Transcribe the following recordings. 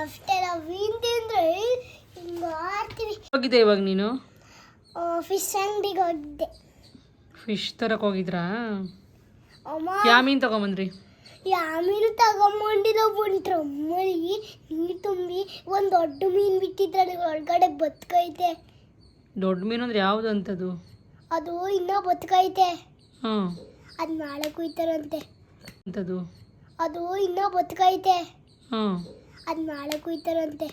After ಮೀನ್ ತಿಂದ್ರೆ ಹಿಂಗ ಆಡ್ತೀವಿ ಹೋಗಿದ್ದೆ ಇವಾಗ ನೀನು? ಫಿಶ್ ಅಂಗಡಿಗೆ ಹೋಗಿದ್ದೆ. ಫಿಶ್ ತರಕ್ ಹೋಗಿದ್ರಾ? ಅಮ್ಮ. ಯಾವ ಮೀನು ತಗೊಂಬಂದ್ರಿ? ಯಾವ ಮೀನು ತಗೊಂಬಂಡಿರೋ ಒಂದು ಡ್ರಮ್ಮಲ್ಲಿ ನೀರು ತುಂಬಿ ಒಂದು ದೊಡ್ಡ ಮೀನು ಬಿಟ್ಟಿದ್ರಲ್ಲಿ ಒಳಗಡೆ ಬತ್ಕೈತೆ. ದೊಡ್ಡ ಮೀನು ಅಂದ್ರೆ ಯಾವ್ದು ಅಂತದು? ಅದು ಇನ್ನೂ ಬದುಕೈತೆ ಹಾಂ ಅದು ನಾಳೆ ಕುಯ್ತಾರಂತೆ. ಅಂತದು ಅದು ಇನ್ನೂ ಬದುಕೈತೆ ಹಾಂ. ಅದು ನಾಳೆ ಕುಯ್ತಾರಂತೆ.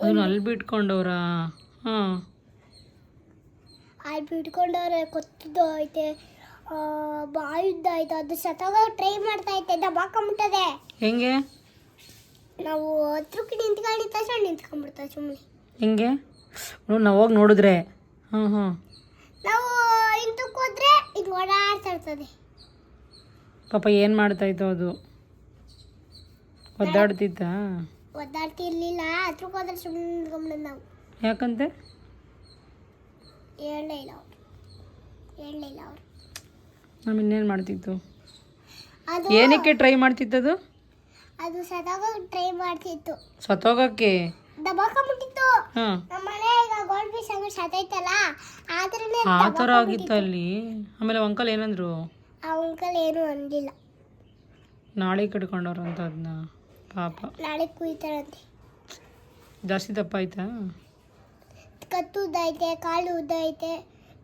ಅದನ್ನ ಅಲ್ಲಿ ಬಿಟ್ಕೊಂಡವ್ರ? ಹಾಂ. ಅಲ್ಲಿ ಬಿಟ್ಕೊಂಡವ್ರೆ ಕೊತ್ತಿದ್ದು ಐತೆ. ಬಾಯುದ್ದ ಐತೆ. ಅದು ಸತಾಗ ಟ್ರೈ ಮಾಡ್ತಾ ಐತೆ. ದಬಾಕೊಂಬಿಟ್ಟದೆ ಹೆಂಗೆ? ನಾವು ಹತ್ರಕ್ಕೆ ನಿಂತ್ಕೊಂಡಿದ್ದ ತಕ್ಷಣ ನಿಂತ್ಕೊಂಬಿಡ್ತಾ ಸುಮ್ಮನೆ ಹೆಂಗೆ ನಾವು ಹೋಗಿ ನೋಡಿದ್ರೆ. ಹಾಂ ಹಾಂ. ನಾವು ಇಂತಕ್ಕೆ ಹೋದ್ರೆ ಇದು ಓಡಾಡ್ತಾ ಇರ್ತದೆ. ಪಾಪ ಏನು ಮಾಡ್ತಾಯಿತ್ತು ಅದು? ಒದ್ದಾಡ್ತಿತ್ತ ಒದ್ದಾಡ್ತಿರ್ಲಿಲ್ಲ ಹತ್ರಕ್ಕೆ ಹೋದ್ರೆ ಸುಮ್ಮನೆ ಗಮನ ನಾವು. ಯಾಕಂತೆ? ಹೇಳಲೇ ಇಲ್ಲ ಅವ್ರು. ಹೇಳಲೇ ಇಲ್ಲ ಅವ್ರು. ನಾವು ಇನ್ನೇನು ಮಾಡ್ತಿತ್ತು ಅದು ಏನಕ್ಕೆ ಟ್ರೈ ಮಾಡ್ತಿತ್ತದು ಅದು ಸದಾಗ ಟ್ರೈ ಮಾಡ್ತಿತ್ತು. ಸತ್ತೋಗಕ್ಕೆ ದಬಾಕೊಂಬಿಟ್ಟಿತ್ತು. ಹಾಂ. ನಮ್ಮ ಮನೆ ಈಗ ಗೋಲ್ಡ್ ಪೀಸ್ ಸತೈತಲ್ಲ ಆದ್ರನೇ ಆ ಥರ ಆಗಿತ್ತು ಅಲ್ಲಿ. ಆಮೇಲೆ ಅಂಕಲ್ ಏನಂದ್ರು? ಆ ಅಂಕಲ್ ಏನು ಅಂದಿಲ್ಲ. ನಾಳೆ ಕಟ್ಕೊಂಡವ್ರು ಅಂತ ಅದನ್ನ ಪಾಪ. ನಾಳೆ ಕುಯ್ತಾರಂತೆ. ಜಾಸ್ತಿ ದಪ್ಪ ಆಯ್ತಾ ಕತ್ತು ಉದ್ದ ಐತೆ ಕಾಲು ಉದ್ದ ಐತೆ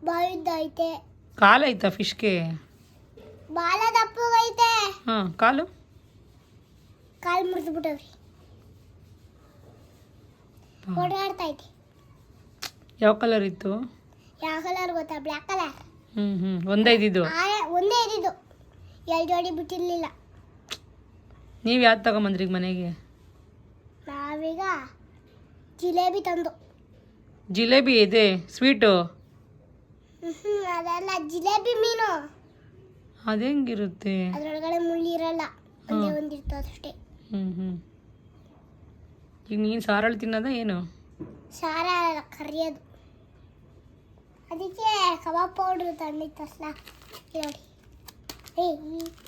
ಬಾಯಿ ಉದ್ದ ಐತೆ ಕಾಲು ಆಯ್ತಾ ಫಿಶ್ಗೆ ಬಾಲ ದಪ್ಪಗೈತೆ. ಹಾಂ ಕಾಲು? ಕಾಲು ಮುರಿದು ಬಿಟ್ಟವ್ರಿ ಓಡಾಡ್ತಾ ಐತೆ ಯಾವ ಕಲರ್ ಇತ್ತು? ಯಾವ ಕಲರ್ ಗೊತ್ತಾ? ಬ್ಲ್ಯಾಕ್ ಕಲರ್ ಹ್ಞೂ ಒಂದೇ ಇದ್ದಿದ್ದು? ಒಂದೇ ಇದ್ದಿದ್ದು. ಎರಡು ಜೋಡಿ ಬಿಟ್ಟಿರ್ಲಿಲ್ಲ. ನೀವು ಯಾವ್ದು ತಗೊಂಬಂದ್ರಿ ಈಗ ಮನೆಗೆ? ನಾವೀಗ ಜಿಲೇಬಿ ತಂದು. ಜಿಲೇಬಿ ಇದೆ ಸ್ವೀಟು? ಹ್ಮ್ ಅದಲ್ಲ ಜಿಲೇಬಿ ಮೀನು. ಅದು ಅದರೊಳಗಡೆ ಮುಳ್ಳಿರಲ್ಲ ಒಂದೇ ಒಂದಿರ್ತದೆ ಅಷ್ಟೇ. ಹ್ಞೂ ಹ್ಞೂ ಈಗ ನೀನು ಸಾರಳು ತಿನ್ನೋದ ಏನು? ಸಾರ ಕರಿಯೋದು. ಅದಕ್ಕೆ ಕಬಾಬ್ ಪೌಡ್ರ್ ತಂದಿತ್ತಲ್ಲ ನೋಡಿ. ಏ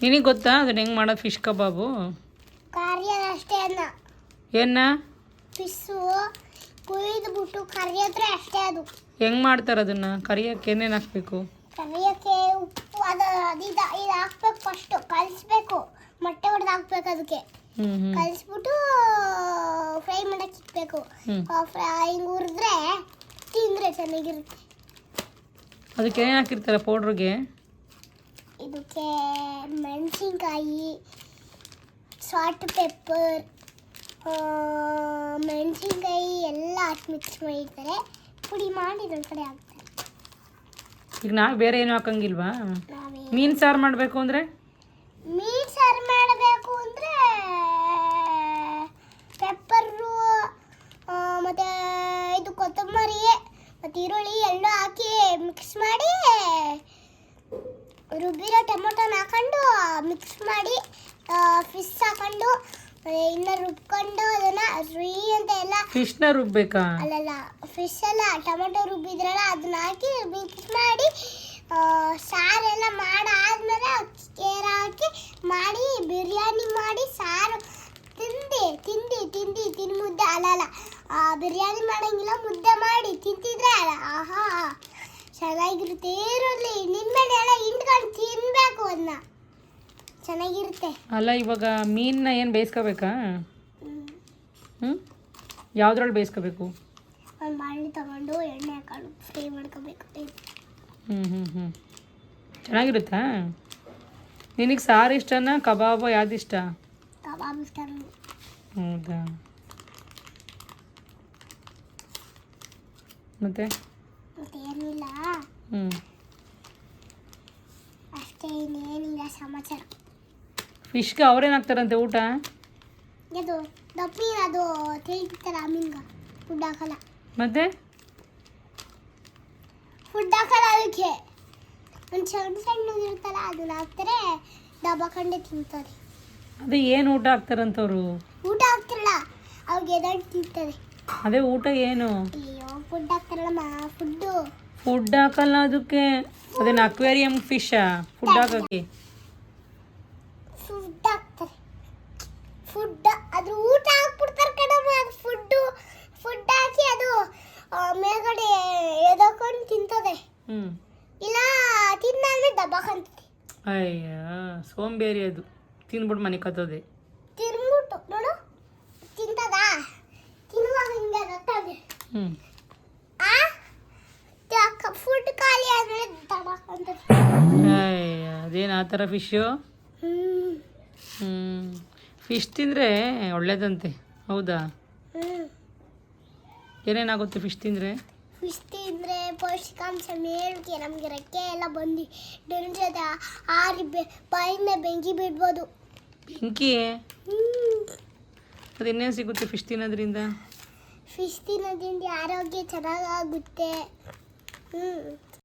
ನಿನಗೆ ಗೊತ್ತಾ? ಅದನ್ನ ಹೆಂಗೆ ಮಾಡೋ ಫಿಶ್ ಕಬಾಬು? ಕಾರ್ಯ ಅಷ್ಟೇ ಅನ್ನ. ಏನ ಫಿಶ್ಸು ಕುಯ್ದು ಬಿಟ್ಟು ಕರಿಯೋದ್ರೆ ಅಷ್ಟೇ ಅದು. ಹೆಂಗೆ ಮಾಡ್ತಾರೆ ಅದನ್ನು? ಕರಿಯೋಕ್ಕೆ ಏನೇನು ಹಾಕಬೇಕು? ಕರಿಯೋಕ್ಕೆ ಉಪ್ಪು ಅದು ಅದು ಇದು ಹಾಕ್ಬೇಕು ಫಸ್ಟು ಕಲಿಸ್ಬೇಕು. ಮೊಟ್ಟೆ ಹೊಡೆದು ಹಾಕ್ಬೇಕು ಅದಕ್ಕೆ. ಕಲಿಸ್ಬಿಟ್ಟು ಫ್ರೈ ಮಾಡಕ್ಕೆ ಇಕ್ಬೇಕು. ಫ್ರೈ ಹಿಂಗೆ ಹುರಿದ್ರೆ ತಿಂದರೆ ಚೆನ್ನಾಗಿರುತ್ತೆ. ಅದಕ್ಕೆ ಏನು ಹಾಕಿರ್ತಾರೆ ಪೌಡ್ರಿಗೆ. ಇದಕ್ಕೆ ಮೆಣಸಿನ್ಕಾಯಿ ಸಾಲ್ಟ್ ಪೆಪ್ಪರ್ ಮೆಣಸಿನ್ಕಾಯಿ ಎಲ್ಲ ಹಾಕಿ ಮಿಕ್ಸ್ ಮಾಡಿರ್ತಾರೆ. ಪುಡಿ ಮಾಡಿ ಇದೊಂದು ಕಡೆ ಹಾಕ್ತಾರೆ. ಈಗ ನಾವು ಬೇರೆ ಏನು ಹಾಕಂಗಿಲ್ವಾ? ಮೀನು ಸಾರು ಮಾಡಬೇಕು ಅಂದರೆ? ಮೀನು ಸಾರು ಮಾಡಬೇಕು ಅಂದರೆ ಪೆಪ್ಪರು ಮತ್ತು ಇದು ಕೊತ್ತಂಬರಿ ಮತ್ತು ಈರುಳ್ಳಿ ಎಲ್ಲ ಹಾಕಿ ಮಿಕ್ಸ್ ಮಾಡಿ ರುಬ್ಬಿರೋ ಟೊಮೊಟೊನ ಹಾಕೊಂಡು ಮಿಕ್ಸ್ ಮಾಡಿ ಫಿಶ್ ಹಾಕೊಂಡು ಇನ್ನ ರುಬ್ಕೊಂಡು ಅದನ್ನ ರುಯಿ ಅಂತ ಎಲ್ಲ ಫಿಶ್ನ ರುಬ್ಬೇಕಾ? ಅಲ್ಲಲ್ಲ ಫಿಶ್ ಎಲ್ಲ ಟೊಮೆಟೊ ರುಬ್ಬಿದ್ರಲ್ಲ ಅದನ್ನ ಹಾಕಿ ಮಿಕ್ಸ್ ಮಾಡಿ ಸಾರೆಲ್ಲ ಮಾಡಾದ್ಮೇಲೆ ಕೇರ ಹಾಕಿ ಮಾಡಿ ಬಿರಿಯಾನಿ ಮಾಡಿ ಸಾರು ತಿಂದು ತಿಂದು ತಿಂದು ತಿನ್ ಮುದ್ದೆ ಅಲ್ಲಲ್ಲ ಬಿರಿಯಾನಿ ಮಾಡಂಗಿಲ್ಲ ಮುದ್ದೆ ಮಾಡಿ ತಿಂತಿದ್ರೆ ಆಹಾ ಚೆನ್ನಾಗಿರುತ್ತೆ ಈರುಳ್ಳಿ ನಿನ್ಮೇಲೆ ಎಲ್ಲ ಹಿಂಡ್ಕೊಂಡು ತಿನ್ಬೇಕು ಅದನ್ನ ಚೆನ್ನಾಗಿರುತ್ತೆ. ಅಲ್ಲ ಇವಾಗ ಮೀನನ್ನ ಏನು ಬೇಯಿಸ್ಕೋಬೇಕಾ. ಹ್ಞೂ ಯಾವುದ್ರಲ್ಲಿ ಬೇಯಿಸ್ಕೋಬೇಕು? ಒಂದು ಬಾಣಲಿ ತಗೊಂಡು ಎಣ್ಣೆ ಹಾಕೊಂಡು ಫ್ರೈ ಮಾಡ್ಕೋಬೇಕು. ಹ್ಞೂ ಹ್ಞೂ ಹ್ಞೂ ಚೆನ್ನಾಗಿರುತ್ತಾ? ನಿನಗೆ ಸಾರು ಇಷ್ಟನಾ ಕಬಾಬ ಯಾವ್ದು ಇಷ್ಟ? ಕಬಾಬ್ ಇಷ್ಟ ಹೌದಾ? ಮತ್ತೆ? ಮತ್ತೆ ಏನಿಲ್ಲ ಹ್ಞೂ ಅಷ್ಟೇ ಇನ್ನೇನಿಲ್ಲ ಸಮಾಚಾರ ಫಿಶ್ಗೆ ಅವ್ರೇನು ಹಾಕ್ತಾರಂತೆ ಊಟ? ಅದು ಅದು ತಿಳಿತಾರೆ ಮೀನ್ಗ ಫುಡ್ ಹಾಕಲ್ಲ. ಮತ್ತೆ? ಫುಡ್ ಹಾಕಲ್ಲ ಅದಕ್ಕೆ. ಒಂದು ಸಣ್ಣ ಸಣ್ಣದಿರುತ್ತಲ್ಲ ಅದನ್ನ ಹಾಕ್ತಾರೆ ತಿಂತಾರೆ. ಅದೇ ಏನು ಊಟ ಹಾಕ್ತಾರಂತವ್ರು? ಊಟ ಹಾಕ್ತಿರಲ್ಲ ಅವ್ರಿಗೆ ತಿಂತಾರೆ. ಅದೇ ಊಟ ಏನು? ಅಯ್ಯೋ ಫುಡ್ ಹಾಕ್ತಾರಲ್ಲ ಫುಡ್ಡು ಫುಡ್ ಹಾಕಲ್ಲ ಅದಕ್ಕೆ. ಅದೇನು ಅಕ್ವೇರಿಯಂ ಫಿಶಾ ಫುಡ್ ಹಾಕಕ್ಕೆ. ಫುಡ್ ಹಾಕ್ತಾರೆ ಫುಡ್ ಅದು ಊಟ ಹಾಕ್ಬಿಡ್ತಾರೆ ಕಣಮ್ಮ. ಅದು ಫುಡ್ಡು ಫುಡ್ ಹಾಕಿ ಅದು ಮೇಲ್ಗಡೆ ಎದಕೊಂಡು ತಿಂತದೆ. ಇಲ್ಲ ತಿಂದಾದ್ಮೇಲೆ ದಬ್ಬಾಕಂತದೆ ಅಯ್ಯ ಸೋಂಬೇರಿ ಅದು. ತಿನ್ಬಿಟ್ಟು ಮನೆ ಕತ್ತೋದೆ ತಿನ್ಬಿಟ್ಟು ನೋಡು. ತಿಂತದ? ತಿನ್ನುವಾಗ ಹಿಂಗೆ ಗೊತ್ತಾಗೆ ಆ? ಫುಡ್ ಖಾಲಿ ಆದ್ಮೇಲೆ ದಬ್ಬಾಕಂತದೆ ಅಯ್ಯ ಅದೇನು ಆ ಥರ ಫಿಶ್ಶು ಫಿಶ್ ತಿಂದರೆ ಒಳ್ಳೇದಂತೆ ಹೌದಾ? ಏನೇನಾಗುತ್ತೆ ಫಿಶ್ ತಿಂದರೆ? ಫಿಶ್ ತಿಂದರೆ ಪೌಷ್ಟಿಕಾಂಶ ಮೇಲ್ಗೆ ನಮಗೆ ರೆಕ್ಕೆ ಎಲ್ಲ ಬಂದು ಡೇಂಜರ್ ಆರಿ ಬೆ ಬಾಯಿಂದ ಬೆಂಕಿ ಬಿಡ್ಬೋದು. ಬೆಂಕಿ. ಅದು ಇನ್ನೇನು ಸಿಗುತ್ತೆ ಫಿಶ್ ತಿನ್ನೋದ್ರಿಂದ? ಫಿಶ್ ತಿನ್ನೋದ್ರಿಂದ ಆರೋಗ್ಯ ಚೆನ್ನಾಗಾಗುತ್ತೆ. ಹ್ಞೂ